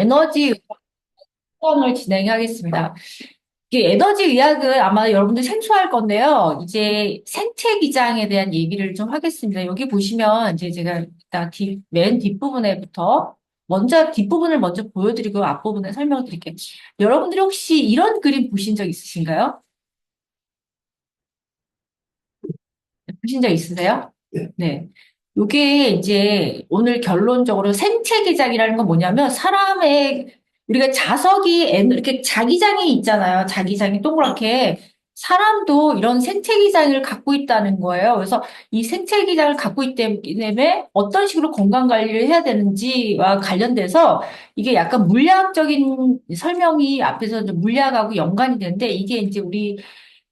에너지 수업을 진행하겠습니다. 에너지 의학은 아마 여러분들 생소할 건데요. 이제 생체 기장에 대한 얘기를 좀 하겠습니다. 여기 보시면 이제 제가 일단 뒷, 맨 뒷부분에부터 먼저 뒷부분을 먼저 보여드리고 앞부분에 설명을 드릴게요. 여러분들이 혹시 이런 그림 보신 적 있으신가요? 보신 적 있으세요? 네. 네. 요게 이제 오늘 결론적으로 생체 기장이라는 건 뭐냐면 사람의 우리가 자석이 엔- 이렇게 자기장이 있잖아요. 자기장이 동그랗게 사람도 이런 생체 기장을 갖고 있다는 거예요. 그래서 이 생체 기장을 갖고 있기 때문에 어떤 식으로 건강 관리를 해야 되는지와 관련돼서 이게 약간 물리학적인 설명이 앞에서 좀 물리학하고 연관이 되는데 이게 이제 우리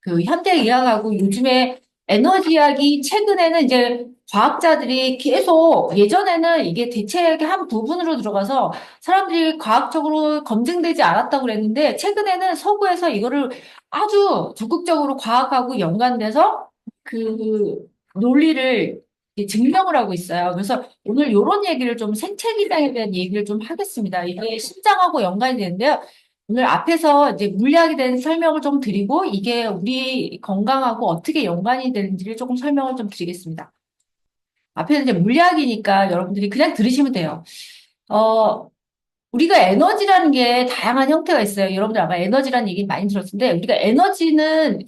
그 현대 의학하고 요즘에 에너지학이 최근에는 이제 과학자들이 계속 예전에는 이게 대체의 한 부분으로 들어가서 사람들이 과학적으로 검증되지 않았다고 그랬는데 최근에는 서구에서 이거를 아주 적극적으로 과학하고 연관돼서 그 논리를 증명을 하고 있어요. 그래서 오늘 이런 얘기를 좀 생체 기장에 대한 얘기를 좀 하겠습니다. 이게 심장하고 연관이 되는데요. 오늘 앞에서 이제 물리학에 대한 설명을 좀 드리고 이게 우리 건강하고 어떻게 연관이 되는지를 조금 설명을 좀 드리겠습니다. 앞에는 이제 물리학이니까 여러분들이 그냥 들으시면 돼요. 어, 우리가 에너지라는 게 다양한 형태가 있어요. 여러분들 아마 에너지라는 얘기 많이 들었을 텐데 우리가 에너지는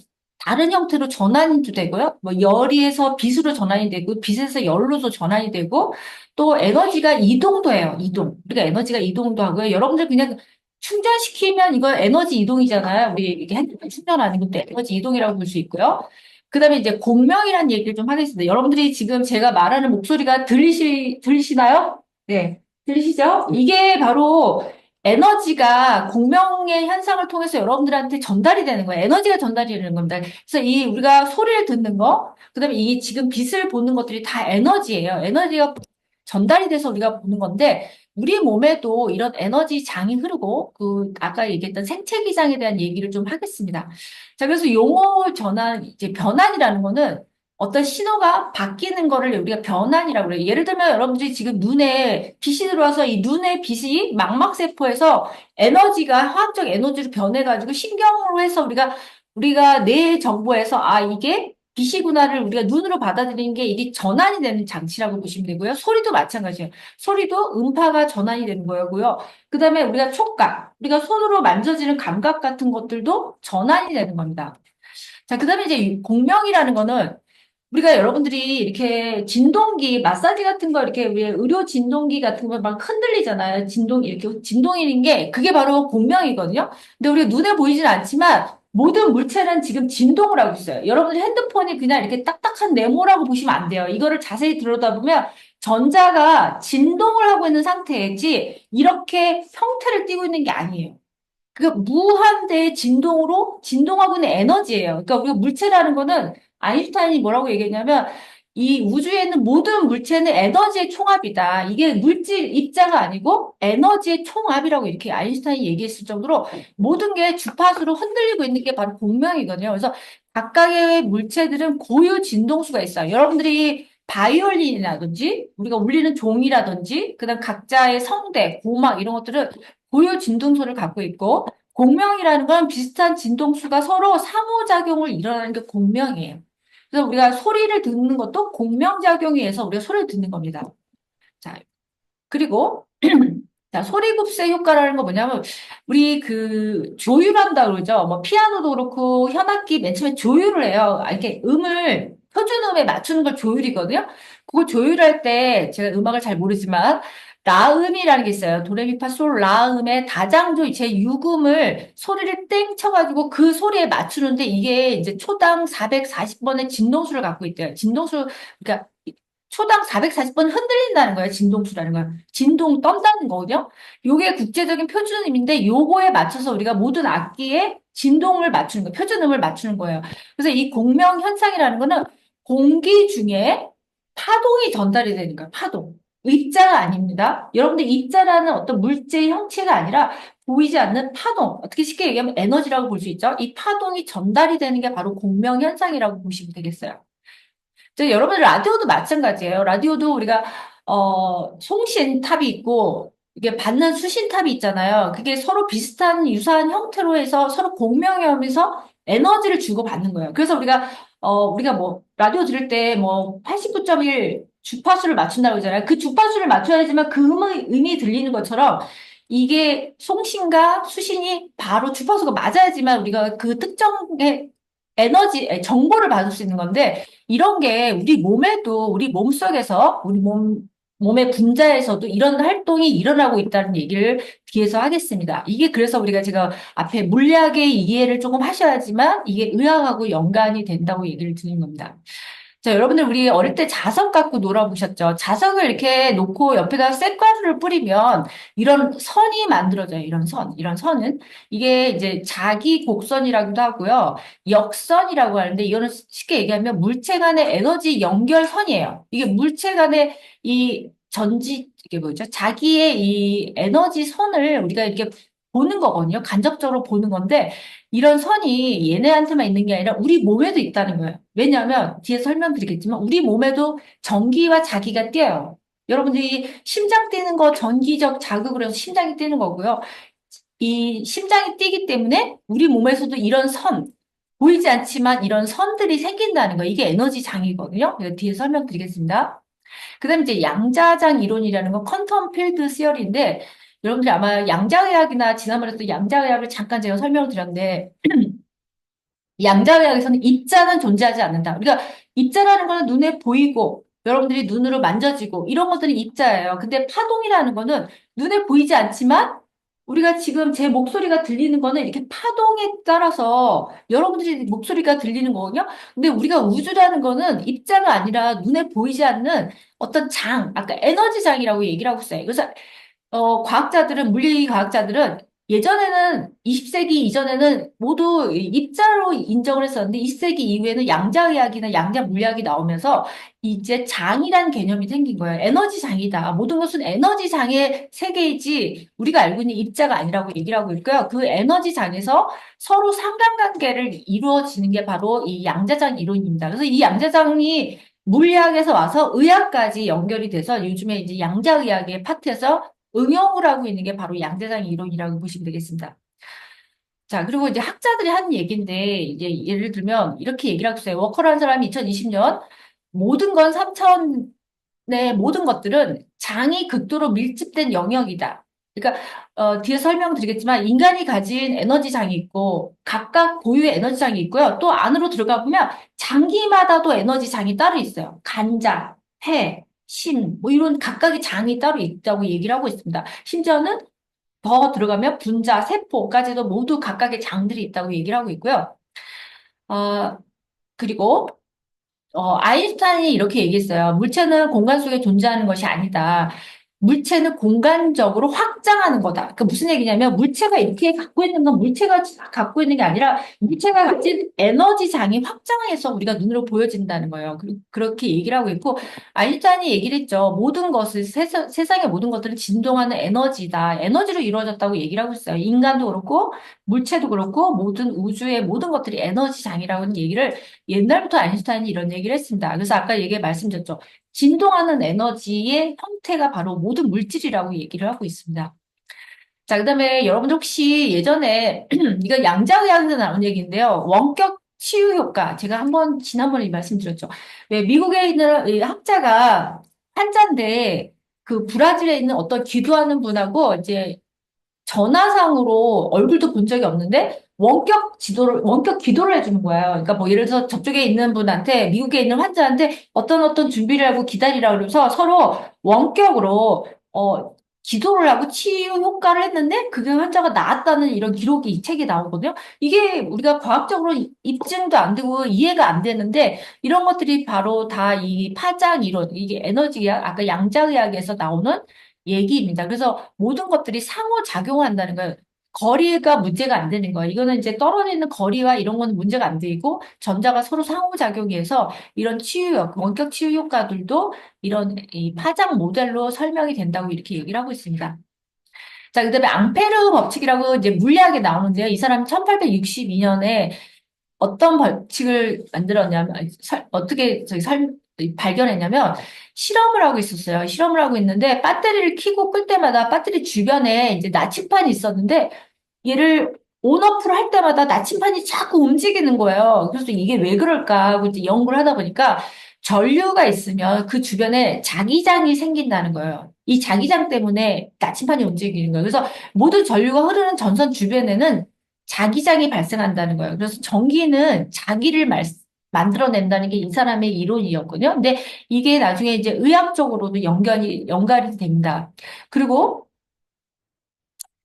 다른 형태로 전환도 되고요. 뭐 열에서 빛으로 전환이 되고 빛에서 열로도 전환이 되고 또 에너지가 이동도 해요. 이동. 우리가 에너지가 이동도 하고요. 여러분들 그냥 충전시키면 이거 에너지 이동이잖아요. 우리 이게 핸드폰 충전하는 것도 에너지 이동이라고 볼 수 있고요. 그다음에 이제 공명이라는 얘기를 좀 하겠습니다. 여러분들이 지금 제가 말하는 목소리가 들리시 들리시나요? 네. 들리시죠? 이게 바로 에너지가 공명의 현상을 통해서 여러분들한테 전달이 되는 거예요. 에너지가 전달이 되는 겁니다. 그래서 이 우리가 소리를 듣는 거, 그다음에 이 지금 빛을 보는 것들이 다 에너지예요. 에너지가 전달이 돼서 우리가 보는 건데 우리 몸에도 이런 에너지 장이 흐르고 그 아까 얘기했던 생체 기장에 대한 얘기를 좀 하겠습니다. 자, 그래서 용어 전환 이제 변환이라는 거는 어떤 신호가 바뀌는 거를 우리가 변환이라고 그래요. 예를 들면 여러분들이 지금 눈에 빛이 들어와서 이 눈의 빛이 망막세포에서 에너지가 화학적 에너지로 변해가지고 신경으로 해서 우리가 우리가 뇌 정보에서 아 이게 빛이구나를 우리가 눈으로 받아들이는 게 이게 전환이 되는 장치라고 보시면 되고요. 소리도 마찬가지예요. 소리도 음파가 전환이 되는 거고요. 그 다음에 우리가 촉감, 우리가 손으로 만져지는 감각 같은 것들도 전환이 되는 겁니다. 자, 그 다음에 이제 공명이라는 거는 우리가 여러분들이 이렇게 진동기, 마사지 같은 거 이렇게 우리 의료 진동기 같은 거 막 흔들리잖아요. 진동, 이렇게 진동이는 게 그게 바로 공명이거든요. 근데 우리가 눈에 보이진 않지만 모든 물체는 지금 진동을 하고 있어요. 여러분들 핸드폰이 그냥 이렇게 딱딱한 네모라고 보시면 안 돼요. 이거를 자세히 들여다보면 전자가 진동을 하고 있는 상태이지 이렇게 형태를 띠고 있는 게 아니에요. 그 무한대의 진동으로 진동하고 있는 에너지예요. 그러니까 우리가 물체라는 거는 아인슈타인이 뭐라고 얘기했냐면 이 우주에 있는 모든 물체는 에너지의 총합이다. 이게 물질 입자가 아니고 에너지의 총합이라고 이렇게 아인슈타인이 얘기했을 정도로 모든 게 주파수로 흔들리고 있는 게 바로 공명이거든요. 그래서 각각의 물체들은 고유 진동수가 있어요. 여러분들이 바이올린이라든지 우리가 울리는 종이라든지 그다음 각자의 성대, 고막 이런 것들은 고유 진동수를 갖고 있고 공명이라는 건 비슷한 진동수가 서로 상호작용을 일어나는 게 공명이에요. 그래서 우리가 소리를 듣는 것도 공명작용에 의해서 우리가 소리를 듣는 겁니다. 자, 그리고 자, 소리급세 효과라는 거 뭐냐면 우리 그 조율한다 그러죠. 뭐 피아노도 그렇고 현악기 맨 처음에 조율을 해요. 아, 이렇게 음을 표준 음에 맞추는 걸 조율이거든요. 그거 조율할 때 제가 음악을 잘 모르지만 라음이라는 게 있어요. 도레미파솔 라음의 다장조 제 유금을 소리를 땡 쳐가지고 그 소리에 맞추는데 이게 이제 초당 440번의 진동수를 갖고 있대요. 진동수 그러니까 초당 440번 흔들린다는 거예요. 진동수라는 거예요. 진동 떤다는 거거든요. 요게 국제적인 표준음인데 요거에 맞춰서 우리가 모든 악기에 진동을 맞추는 거예요. 표준음을 맞추는 거예요. 그래서 이 공명 현상이라는 거는 공기 중에 파동이 전달이 거예요. 파동. 입자가 아닙니다. 여러분들 입자라는 어떤 물질 형체가 아니라 보이지 않는 파동. 어떻게 쉽게 얘기하면 에너지라고 볼 수 있죠. 이 파동이 전달이 되는 게 바로 공명 현상이라고 보시면 되겠어요. 저 여러분들 라디오도 마찬가지예요. 라디오도 우리가 어 송신 탑이 있고 이게 받는 수신탑이 있잖아요. 그게 서로 비슷한 유사한 형태로 해서 서로 공명하면서 에너지를 주고 받는 거예요. 그래서 우리가 어 우리가 뭐 라디오 들을 때 뭐 89.1 주파수를 맞춘다고 하잖아요. 그 주파수를 맞춰야지만 그 음의 음이 들리는 것처럼 이게 송신과 수신이 바로 주파수가 맞아야지만 우리가 그 특정의 에너지, 정보를 받을 수 있는 건데, 이런 게 우리 몸에도, 우리 몸 속에서, 우리 몸, 몸의 분자에서도 이런 활동이 일어나고 있다는 얘기를 뒤에서 하겠습니다. 이게 그래서 우리가 제가 앞에 물리학의 이해를 조금 하셔야지만 이게 의학하고 연관이 된다고 얘기를 드린 겁니다. 자, 여러분들 우리 어릴 때 자석 갖고 놀아보셨죠? 자석을 이렇게 놓고 옆에다 쇳가루를 뿌리면 이런 선이 만들어져요. 이런 선. 이런 선은. 이게 이제 자기 곡선이라고도 하고요. 역선이라고 하는데 이거는 쉽게 얘기하면 물체 간의 에너지 연결선이에요. 이게 물체 간의 이 전지, 이게 뭐죠? 자기의 이 에너지 선을 우리가 이렇게 보는 거거든요. 간접적으로 보는 건데 이런 선이 얘네한테만 있는 게 아니라 우리 몸에도 있다는 거예요. 왜냐하면 뒤에 설명드리겠지만 우리 몸에도 전기와 자기가 뛰어요. 여러분들이 심장 뛰는 거 전기적 자극으로 해서 심장이 뛰는 거고요. 이 심장이 뛰기 때문에 우리 몸에서도 이런 선, 보이지 않지만 이런 선들이 생긴다는 거. 이게 에너지 장이거든요. 뒤에 설명드리겠습니다. 그 다음에 이제 양자장 이론이라는 건 퀀텀 필드 시어리인데 여러분들이 아마 양자의학이나 지난번에 또 양자의학을 잠깐 제가 설명을 드렸는데 양자의학에서는 입자는 존재하지 않는다. 우리가 입자라는 거는 눈에 보이고 여러분들이 눈으로 만져지고 이런 것들이 입자예요. 근데 파동이라는 거는 눈에 보이지 않지만 우리가 지금 제 목소리가 들리는 거는 이렇게 파동에 따라서 여러분들이 목소리가 들리는 거거든요. 근데 우리가 우주라는 거는 입자가 아니라 눈에 보이지 않는 어떤 장, 아까 에너지 장이라고 얘기를 하고 있어요. 그래서 어, 과학자들은, 물리과학자들은 예전에는 20세기 이전에는 모두 입자로 인정을 했었는데 20세기 이후에는 양자의학이나 양자물리학이 나오면서 이제 장이라는 개념이 생긴 거예요. 에너지 장이다. 모든 것은 에너지 장의 세계이지 우리가 알고 있는 입자가 아니라고 얘기를 하고 있고요. 그 에너지 장에서 서로 상관관계를 이루어지는 게 바로 이 양자장 이론입니다. 그래서 이 양자장이 물리학에서 와서 의학까지 연결이 돼서 요즘에 이제 양자의학의 파트에서 응용을 하고 있는 게 바로 양대장 이론이라고 보시면 되겠습니다. 자, 그리고 이제 학자들이 하는 얘기인데, 이제 예를 들면 이렇게 얘기를 있어요. 워커라는 사람이 2020년 모든 건 3차원의 모든 것들은 장이 극도로 밀집된 영역이다. 그러니까 어, 뒤에 설명드리겠지만 인간이 가진 에너지 장이 있고 각각 고유의 에너지 장이 있고요. 또 안으로 들어가 보면 장기마다도 에너지 장이 따로 있어요. 간장, 폐, 심, 뭐 이런 각각의 장이 따로 있다고 얘기를 하고 있습니다. 심지어는 더 들어가면 분자, 세포까지도 모두 각각의 장들이 있다고 얘기를 하고 있고요. 어, 그리고 어, 아인슈타인이 이렇게 얘기했어요. 물체는 공간 속에 존재하는 것이 아니다. 물체는 공간적으로 확장하는 거다. 그 무슨 얘기냐면 물체가 이렇게 갖고 있는 건 물체가 갖고 있는 게 아니라 물체가 가진 에너지 장이 확장해서 우리가 눈으로 보여진다는 거예요. 그렇게 얘기를 하고 있고 아인슈타인이 얘기를 했죠. 모든 것을 세상, 세상의 모든 것들은 진동하는 에너지다. 에너지로 이루어졌다고 얘기를 하고 있어요. 인간도 그렇고 물체도 그렇고 모든 우주의 모든 것들이 에너지 장이라는 얘기를 옛날부터 아인슈타인이 이런 얘기를 했습니다. 그래서 아까 얘기 말씀드렸죠. 진동하는 에너지의 형태가 바로 모든 물질이라고 얘기를 하고 있습니다. 자, 그 다음에 여러분들 혹시 예전에, 이거 양자의학에서 나온 얘기인데요. 원격 치유 효과. 제가 한번, 지난번에 말씀드렸죠. 왜 미국에 있는 학자가 환자인데, 그 브라질에 있는 어떤 기도하는 분하고 이제 전화상으로 얼굴도 본 적이 없는데, 원격 지도를, 원격 기도를 해주는 거예요. 그러니까 뭐 예를 들어서 저쪽에 있는 분한테, 미국에 있는 환자한테 어떤 어떤 준비를 하고 기다리라 그러면서 서로 원격으로, 어, 기도를 하고 치유 효과를 했는데 그게 환자가 나았다는 이런 기록이 이 책에 나오거든요. 이게 우리가 과학적으로 입증도 안 되고 이해가 안 되는데 이런 것들이 바로 다 이 파장 이론, 이게 에너지학, 아까 양자의학에서 나오는 얘기입니다. 그래서 모든 것들이 상호작용한다는 거예요. 거리가 문제가 안 되는 거예요. 이거는 이제 떨어지는 거리와 이런 거는 문제가 안 되고 전자가 서로 상호작용해서 이런 치유, 원격 치유 효과들도 이런 이 파장 모델로 설명이 된다고 이렇게 얘기를 하고 있습니다. 자, 그 다음에 앙페르 법칙이라고 이제 물리학에 나오는데요. 이 사람 1862년에 어떤 벌칙을 만들었냐면, 어떻게 저기 설, 발견했냐면 실험을 하고 있었어요. 실험을 하고 있는데 배터리를 켜고 끌 때마다 배터리 주변에 이제 나침판이 있었는데 얘를 온오프를 할 때마다 나침판이 자꾸 움직이는 거예요. 그래서 이게 왜 그럴까 하고 이제 연구를 하다 보니까 전류가 있으면 그 주변에 자기장이 생긴다는 거예요. 이 자기장 때문에 나침판이 움직이는 거예요. 그래서 모든 전류가 흐르는 전선 주변에는 자기장이 발생한다는 거예요. 그래서 전기는 자기를 말, 만들어낸다는 게 이 사람의 이론이었거든요. 근데 이게 나중에 이제 의학적으로도 연결이, 연결이 됩니다. 그리고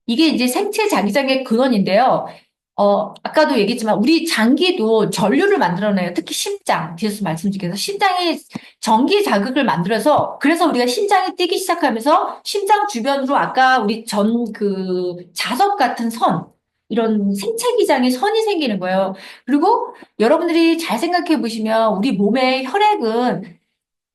이게 이제 생체 자기장의 근원인데요. 어, 아까도 얘기했지만 우리 장기도 전류를 만들어내요. 특히 심장. 뒤에서 말씀드리겠서 심장이 전기 자극을 만들어서 그래서 우리가 심장이 뛰기 시작하면서 심장 주변으로 아까 우리 전 그 자석 같은 선 이런 생체 기장의 선이 생기는 거예요. 그리고 여러분들이 잘 생각해 보시면 우리 몸의 혈액은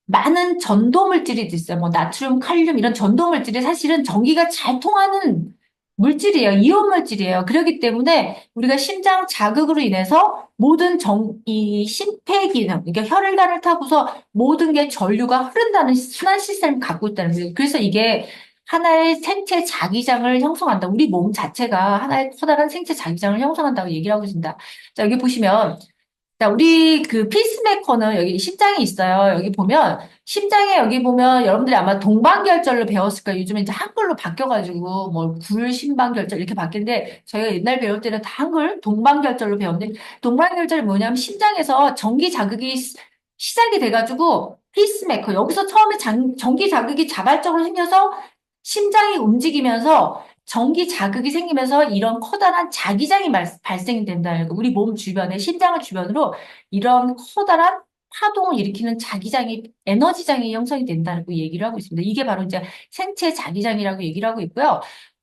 많은 전도 물질이 있어요. 뭐 나트륨, 칼륨 이런 전도 물질이 사실은 전기가 잘 통하는 물질이에요. 이온 물질이에요. 그렇기 때문에 우리가 심장 자극으로 인해서 모든 정, 이 심폐기능, 그러니까 혈관을 타고서 모든 게 전류가 흐른다는 순환 시스템을 갖고 있다는 거예요. 그래서 이게 하나의 생체 자기장을 형성한다. 우리 몸 자체가 하나의 커다란 생체 자기장을 형성한다고 얘기를 하고 있습니다. 자, 여기 보시면 자, 우리 그 페이스메이커는 여기 심장이 있어요. 여기 보면 심장에 여기 보면 여러분들이 아마 동방결절로 배웠을 거예요. 요즘에 이제 한글로 바뀌어가지고 뭐 굴심방결절 이렇게 바뀌는데 저희가 옛날 배울 때는 다 한글 동방결절로 배웠는데 동방결절이 뭐냐면 심장에서 전기 자극이 시작이 돼가지고 페이스메이커 여기서 처음에 장, 전기 자극이 자발적으로 생겨서 심장이 움직이면서 전기 자극이 생기면서 이런 커다란 자기장이 발생이 된다는 거. 우리 몸 주변에 심장을 주변으로 이런 커다란 파동을 일으키는 자기장이 에너지장이 형성이 된다는 거 얘기를 하고 있습니다. 이게 바로 이제 생체 자기장이라고 얘기를 하고 있고요.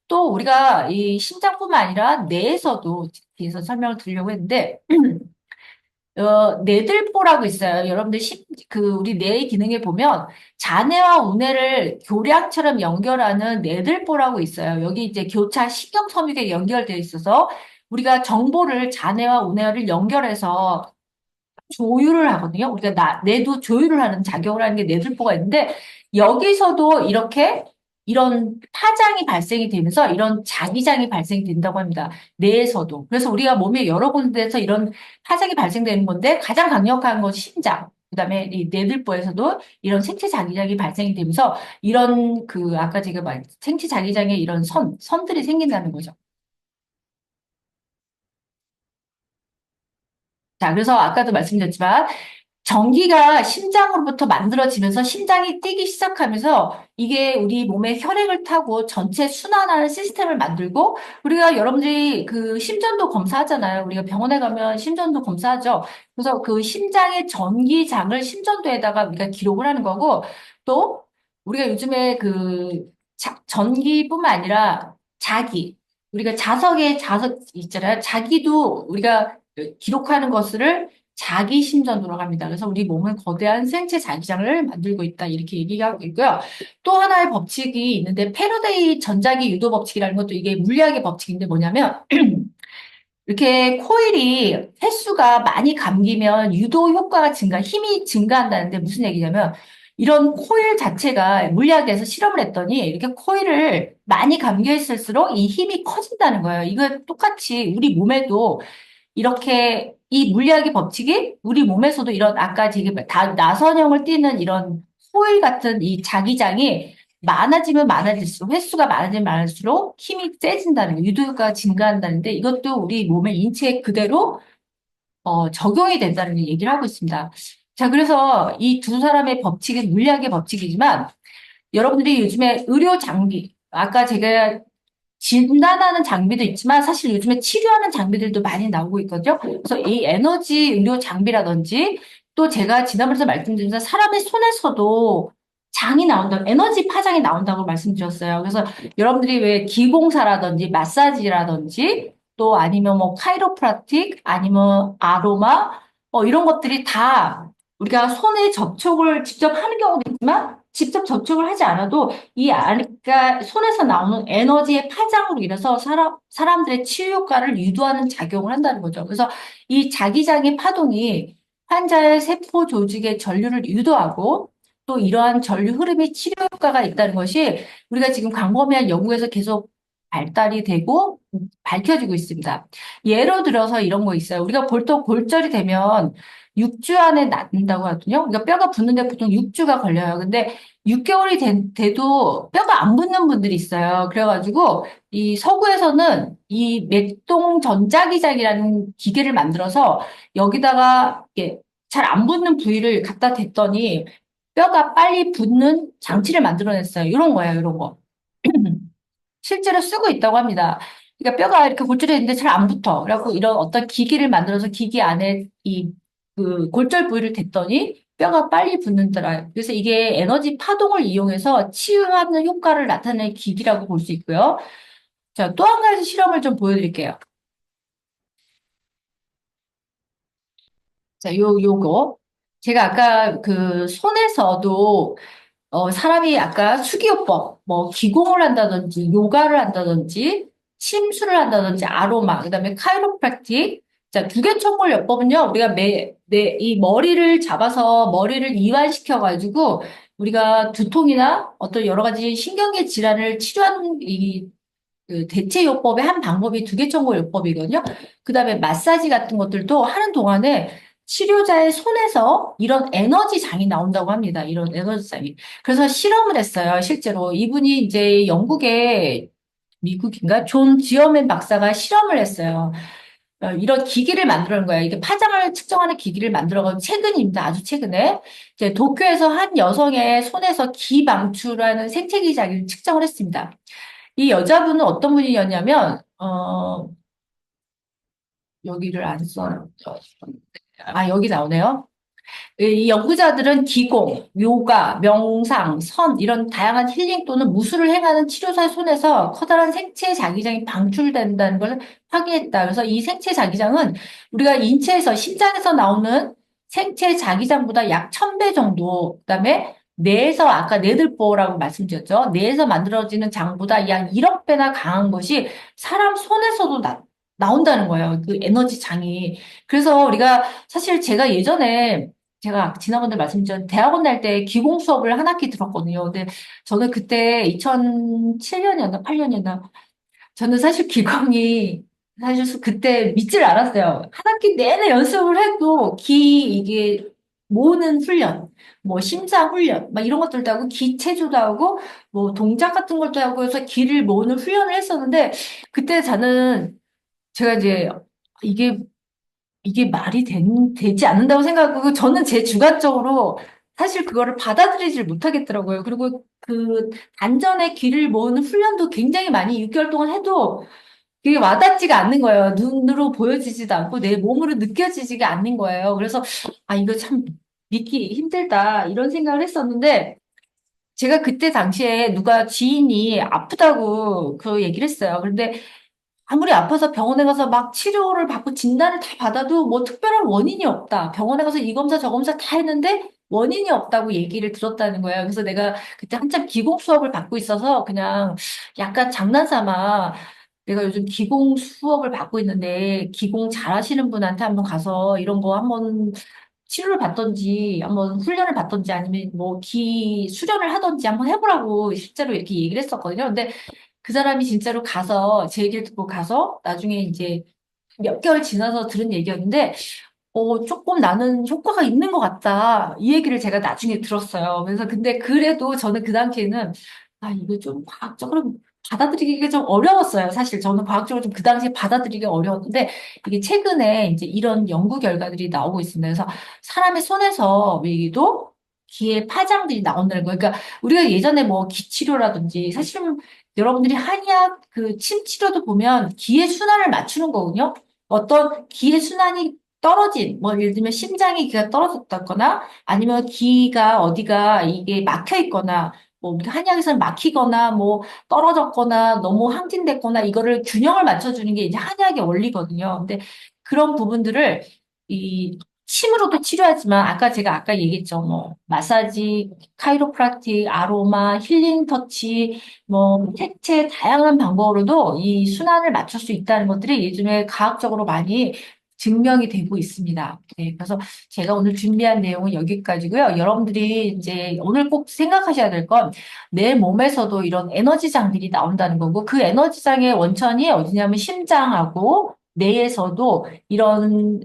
또 우리가 이 심장뿐만 아니라 뇌에서도 뒤에서 설명을 드리려고 했는데 어, 뇌들보라고 있어요. 여러분들 시, 그 우리 뇌의 기능에 보면 자뇌와 우뇌를 교량처럼 연결하는 뇌들보라고 있어요. 여기 이제 교차 신경 섬유에 연결되어 있어서 우리가 정보를 자뇌와 우뇌를 연결해서 조율을 하거든요. 우리가 나, 뇌도 조율을 하는 작용을 하는 게 뇌들보가 있는데 여기서도 이렇게 이런 파장이 발생이 되면서 이런 자기장이 발생이 된다고 합니다. 뇌에서도. 그래서 우리가 몸에 여러 군데에서 이런 파장이 발생되는 건데 가장 강력한 것이 심장. 그다음에 이 뇌들보에서도 이런 생체 자기장이 발생이 되면서 이런 그 아까 제가 말 생체 자기장의 이런 선 선들이 생긴다는 거죠. 자, 그래서 아까도 말씀드렸지만 전기가 심장으로부터 만들어지면서 심장이 뛰기 시작하면서 이게 우리 몸의 혈액을 타고 전체 순환하는 시스템을 만들고 우리가 여러분들이 그 심전도 검사하잖아요. 우리가 병원에 가면 심전도 검사하죠. 그래서 그 심장의 전기장을 심전도에다가 우리가 기록을 하는 거고 또 우리가 요즘에 그 자, 전기뿐만 아니라 자기 우리가 자석에 자석 있잖아요. 자기도 우리가 기록하는 것을 자기 심전으로 합니다. 그래서 우리 몸은 거대한 생체 자기장을 만들고 있다. 이렇게 얘기하고 있고요. 또 하나의 법칙이 있는데 패러데이 전자기 유도 법칙이라는 것도 이게 물리학의 법칙인데 뭐냐면 이렇게 코일이 횟수가 많이 감기면 유도 효과가 증가, 힘이 증가한다는데 무슨 얘기냐면 이런 코일 자체가 물리학에서 실험을 했더니 이렇게 코일을 많이 감겨 있을수록 이 힘이 커진다는 거예요. 이거 똑같이 우리 몸에도 이렇게 이 물리학의 법칙이 우리 몸에서도 이런 아까 제가 다 나선형을 띠는 이런 호일 같은 이 자기장이 많아지면 많아질수록 횟수가 많아지면 많을수록 힘이 세진다는 거, 유도효과가 증가한다는데 이것도 우리 몸의 인체에 그대로 어, 적용이 된다는 얘기를 하고 있습니다. 자, 그래서 이 두 사람의 법칙은 물리학의 법칙이지만 여러분들이 요즘에 의료 장비, 아까 제가 진단하는 장비도 있지만 사실 요즘에 치료하는 장비들도 많이 나오고 있거든요. 그래서 이 에너지 의료 장비라든지 또 제가 지난번에 말씀드린 사람의 손에서도 장이 나온다, 에너지 파장이 나온다고 말씀드렸어요. 그래서 여러분들이 왜 기공사라든지 마사지라든지 또 아니면 뭐 카이로프라틱 아니면 아로마 뭐 이런 것들이 다 우리가 손에 접촉을 직접 하는 경우도 있지만 직접 접촉을 하지 않아도 이 그러니까 손에서 나오는 에너지의 파장으로 인해서 사람, 사람들의 치유 효과를 유도하는 작용을 한다는 거죠. 그래서 이 자기장의 파동이 환자의 세포 조직의 전류를 유도하고 또 이러한 전류 흐름이 치료 효과가 있다는 것이 우리가 지금 광범위한 연구에서 계속 발달이 되고 밝혀지고 있습니다. 예로 들어서 이런 거 있어요. 우리가 보통 골절이 되면 6주 안에 낫는다고 하거든요. 그러니까 뼈가 붙는데 보통 6주가 걸려요. 근데 6개월이 된, 돼도 뼈가 안 붙는 분들이 있어요. 그래가지고 이 서구에서는 이 맥동 전자기장이라는 기계를 만들어서 여기다가 잘안 붙는 부위를 갖다 댔더니 뼈가 빨리 붙는 장치를 만들어냈어요. 이런 거예요, 이런 거. 실제로 쓰고 있다고 합니다. 그러니까 뼈가 이렇게 골절이 있는데 잘 안 붙어. 그래갖고 이런 어떤 기기를 만들어서 기기 안에 이 그 골절 부위를 댔더니 뼈가 빨리 붙는더라. 그래서 이게 에너지 파동을 이용해서 치유하는 효과를 나타내는 기기라고 볼 수 있고요. 자, 또 한 가지 실험을 좀 보여드릴게요. 자, 요, 요거. 제가 아까 그 손에서도 어, 사람이 아까 수기요법, 뭐 기공을 한다든지 요가를 한다든지 침수를 한다든지 아로마, 그다음에 카이로프랙틱. 자, 두개총골 요법은요. 우리가 매, 매, 이 머리를 잡아서 머리를 이완시켜 가지고 우리가 두통이나 어떤 여러 가지 신경계 질환을 치료하는 이 그 대체 요법의 한 방법이 두개총골 요법이거든요. 그 다음에 마사지 같은 것들도 하는 동안에 치료자의 손에서 이런 에너지 장이 나온다고 합니다. 이런 에너지 장이. 그래서 실험을 했어요. 실제로 이분이 이제 영국의 미국인가 존 지어맨 박사가 실험을 했어요. 어, 이런 기기를 놓은 거예요. 이게 파장을 측정하는 기기를 만들어가 최근입니다. 아주 최근에. 이제 도쿄에서 한 여성의 손에서 기 방출하는 생체 기 자기를 측정을 했습니다. 이 여자분은 어떤 분이었냐면, 어, 여기를 안 써. 아, 여기 나오네요. 이 연구자들은 기공, 요가, 명상, 선 이런 다양한 힐링 또는 무술을 행하는 치료사의 손에서 커다란 생체 자기장이 방출된다는 걸 확인했다. 그래서 이 생체 자기장은 우리가 인체에서 심장에서 나오는 생체 자기장보다 약 1000배 정도, 그다음에 뇌에서 아까 뇌들보라고 말씀드렸죠. 뇌에서 만들어지는 장보다 약 1억 배나 강한 것이 사람 손에서도 나, 나온다는 거예요. 그 에너지 장이. 그래서 우리가 사실 제가 예전에 제가 지난번에 말씀드린 대학원 날 때 기공 수업을 한 학기 들었거든요. 근데 저는 그때 2007년이었나 8년이었나 저는 사실 기공이 사실 그때 믿질 않았어요. 한 학기 내내 연습을 해도 기 이게 모으는 훈련, 뭐 심장 훈련, 막 이런 것들도 하고 기 체조도 하고 뭐 동작 같은 것도 하고 해서 기를 모으는 훈련을 했었는데 그때 저는 제가 이제 이게 이게 말이 된, 되지 않는다고 생각하고 저는 제 주관적으로 사실 그거를 받아들이질 못하겠더라고요. 그리고 그 단전에 귀를 모으는 훈련도 굉장히 많이 6개월 동안 해도 그게 와닿지가 않는 거예요. 눈으로 보여지지도 않고 내 몸으로 느껴지지가 않는 거예요. 그래서 아 이거 참 믿기 힘들다 이런 생각을 했었는데 제가 그때 당시에 누가 지인이 아프다고 그 얘기를 했어요. 그런데 아무리 아파서 병원에 가서 막 치료를 받고 진단을 다 받아도 뭐 특별한 원인이 없다. 병원에 가서 이 검사 저 검사 다 했는데 원인이 없다고 얘기를 들었다는 거예요. 그래서 내가 그때 한참 기공 수업을 받고 있어서 그냥 약간 장난삼아 내가 요즘 기공 수업을 받고 있는데 기공 잘하시는 분한테 한번 가서 이런 거 한번 치료를 받던지 한번 훈련을 받던지 아니면 뭐 기 수련을 하던지 한번 해보라고 실제로 이렇게 얘기를 했었거든요. 근데 그 사람이 진짜로 가서 제 얘기를 듣고 가서 나중에 이제 몇 개월 지나서 들은 얘기였는데 어, 조금 나는 효과가 있는 것 같다. 이 얘기를 제가 나중에 들었어요. 그래서 근데 그래도 저는 그 당시에는 아, 이거 좀 과학적으로 받아들이기가 좀 어려웠어요. 사실 저는 과학적으로 좀 그 당시에 받아들이기 어려웠는데 이게 최근에 이제 이런 연구 결과들이 나오고 있습니다. 그래서 사람의 손에서 위기도 기의 파장들이 나온다는 거예요. 그러니까 우리가 예전에 뭐 기치료라든지 사실은 여러분들이 한의학 그 침 치료도 보면 기의 순환을 맞추는 거군요. 어떤 기의 순환이 떨어진, 뭐, 예를 들면 심장의 기가 떨어졌다거나, 아니면 기가 어디가 이게 막혀 있거나, 뭐, 한의학에서는 막히거나, 뭐, 떨어졌거나, 너무 항진됐거나, 이거를 균형을 맞춰주는 게 이제 한의학의 원리거든요. 근데 그런 부분들을 이 침으로도 치료하지만 아까 제가 아까 얘기했죠. 뭐 마사지, 카이로프락틱, 아로마, 힐링 터치, 뭐 색채 다양한 방법으로도 이 순환을 맞출 수 있다는 것들이 요즘에 과학적으로 많이 증명이 되고 있습니다. 네, 그래서 제가 오늘 준비한 내용은 여기까지고요. 여러분들이 이제 오늘 꼭 생각하셔야 될 건 내 몸에서도 이런 에너지장들이 나온다는 거고 그 에너지장의 원천이 어디냐면 심장하고 뇌에서도 이런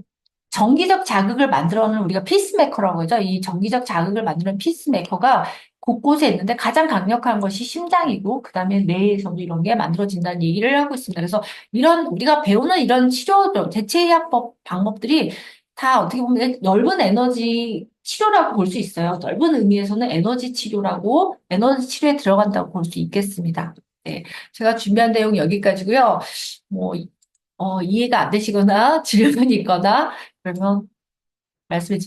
정기적 자극을 만들어내는 우리가 피스메이커라고 하죠. 이 정기적 자극을 만드는 피스메이커가 곳곳에 있는데 가장 강력한 것이 심장이고 그다음에 뇌에서도 이런 게 만들어진다는 얘기를 하고 있습니다. 그래서 이런 우리가 배우는 이런 치료들, 대체의학법 방법들이 다 어떻게 보면 넓은 에너지 치료라고 볼 수 있어요. 넓은 의미에서는 에너지 치료라고 에너지 치료에 들어간다고 볼 수 있겠습니다. 네, 제가 준비한 내용 여기까지고요. 뭐 어, 이해가 안 되시거나 질문이 있거나 그러면 말씀해 주세요.